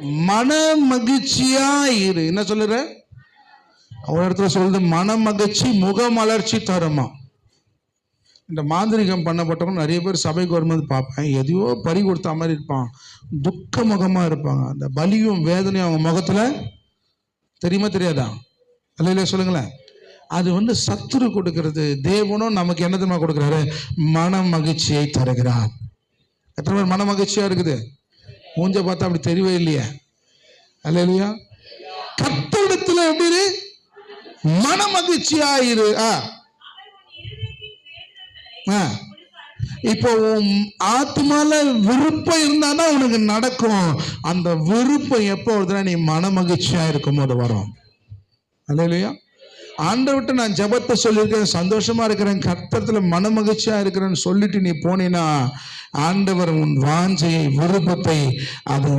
மன மகிழ்ச்சியா இரு. என்ன சொல்லுற? ஒரு இடத்துல சொல்றது மன மகிழ்ச்சி முகமலர்ச்சி தருமா? இந்த மாந்திரிகம் பண்ணப்பட்டவங்க நிறைய பேர் சபைக்கு வரும்போது பார்ப்பேன் எதையோ பறி கொடுத்த மாதிரி இருப்பான். துக்க முகமா இருப்பாங்க. அந்த பலியும் வேதனையும் அவங்க முகத்துல தெரியுமா தெரியாதா? அல்ல இல்லையா சொல்லுங்களேன். அது வந்து சத்துரு கொடுக்கறது. தேவனும் நமக்கு என்ன தெரியுமா கொடுக்குறாரு? மன மகிழ்ச்சியை தருகிறார். எத்தனை பேர் மன மகிழ்ச்சியா இருக்குது? மூஞ்ச பார்த்தா அப்படி தெரியவே இல்லையே. அல்ல இல்லையா கத்தடத்துல எப்படி இரு? மன மகிழ்ச்சியாயிரு ஆ. ஆ. இப்போ ஆத்மால விருப்பம் இருந்தாதான் உனக்கு நடக்கும். அந்த விருப்பம் எப்போ வருதுன்னா நீ மன மகிழ்ச்சியா இருக்கும் போது வரும். அல்ல இல்லையா ஆண்டவர்கிட்ட நான் ஜெபத்தை சொல்லியிருக்கேன் சந்தோஷமா இருக்கிறேன் கர்த்தத்துல மன மகிழ்ச்சியா இருக்கிறேன்னு சொல்லிட்டு நீ போனீன்னா ஆண்டவர் உன் வாஞ்சையை விருப்பத்தை அது